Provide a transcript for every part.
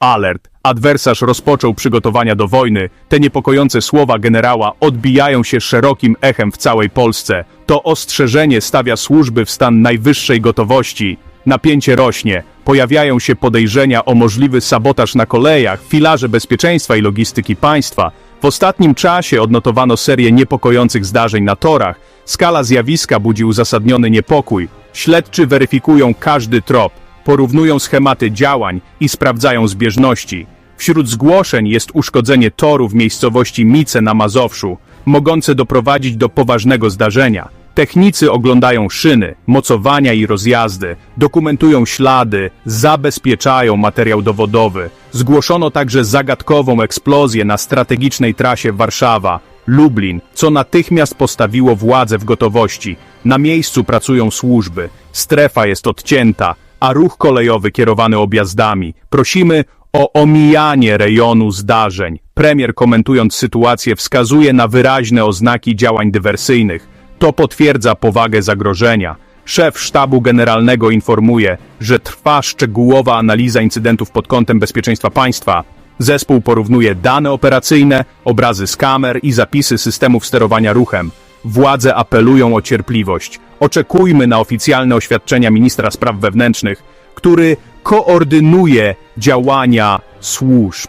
Alert. Adwersarz rozpoczął przygotowania do wojny. Te niepokojące słowa generała odbijają się szerokim echem w całej Polsce. To ostrzeżenie stawia służby w stan najwyższej gotowości. Napięcie rośnie. Pojawiają się podejrzenia o możliwy sabotaż na kolejach, filarze bezpieczeństwa i logistyki państwa. W ostatnim czasie odnotowano serię niepokojących zdarzeń na torach. Skala zjawiska budzi uzasadniony niepokój. Śledczy weryfikują każdy trop, porównują schematy działań i sprawdzają zbieżności. Wśród zgłoszeń jest uszkodzenie toru w miejscowości Mice na Mazowszu, mogące doprowadzić do poważnego zdarzenia. Technicy oglądają szyny, mocowania i rozjazdy, dokumentują ślady, zabezpieczają materiał dowodowy. Zgłoszono także zagadkową eksplozję na strategicznej trasie Warszawa, Lublin, co natychmiast postawiło władze w gotowości. Na miejscu pracują służby, strefa jest odcięta, a ruch kolejowy kierowany objazdami. Prosimy o omijanie rejonu zdarzeń. Premier komentując sytuację wskazuje na wyraźne oznaki działań dywersyjnych. To potwierdza powagę zagrożenia. Szef sztabu generalnego informuje, że trwa szczegółowa analiza incydentów pod kątem bezpieczeństwa państwa. Zespół porównuje dane operacyjne, obrazy z kamer i zapisy systemów sterowania ruchem. Władze apelują o cierpliwość. Oczekujmy na oficjalne oświadczenia ministra spraw wewnętrznych, który koordynuje działania służb.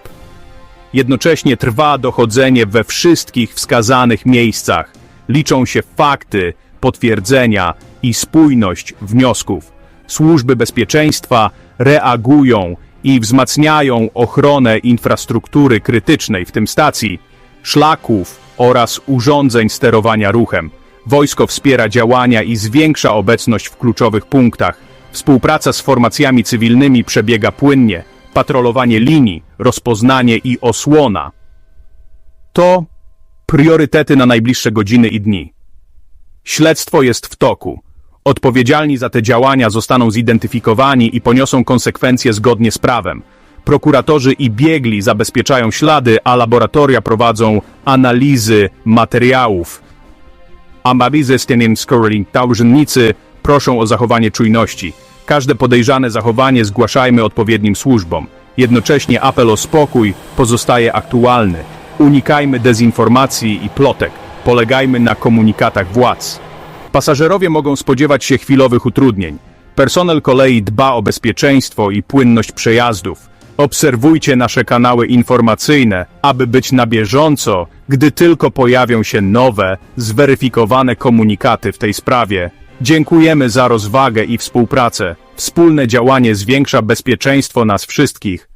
Jednocześnie trwa dochodzenie we wszystkich wskazanych miejscach. Liczą się fakty, potwierdzenia i spójność wniosków. Służby bezpieczeństwa reagują i wzmacniają ochronę infrastruktury krytycznej, w tym stacji, szlaków oraz urządzeń sterowania ruchem. Wojsko wspiera działania i zwiększa obecność w kluczowych punktach. Współpraca z formacjami cywilnymi przebiega płynnie. Patrolowanie linii, rozpoznanie i osłona to priorytety na najbliższe godziny i dni. Śledztwo jest w toku. Odpowiedzialni za te działania zostaną zidentyfikowani i poniosą konsekwencje zgodnie z prawem. Prokuratorzy i biegli zabezpieczają ślady, a laboratoria prowadzą analizy materiałów. Analizy Stenienskorin urzędnicy proszą o zachowanie czujności. Każde podejrzane zachowanie zgłaszajmy odpowiednim służbom. Jednocześnie apel o spokój pozostaje aktualny. Unikajmy dezinformacji i plotek. Polegajmy na komunikatach władz. Pasażerowie mogą spodziewać się chwilowych utrudnień. Personel kolei dba o bezpieczeństwo i płynność przejazdów. Obserwujcie nasze kanały informacyjne, aby być na bieżąco, gdy tylko pojawią się nowe, zweryfikowane komunikaty w tej sprawie. Dziękujemy za rozwagę i współpracę. Wspólne działanie zwiększa bezpieczeństwo nas wszystkich.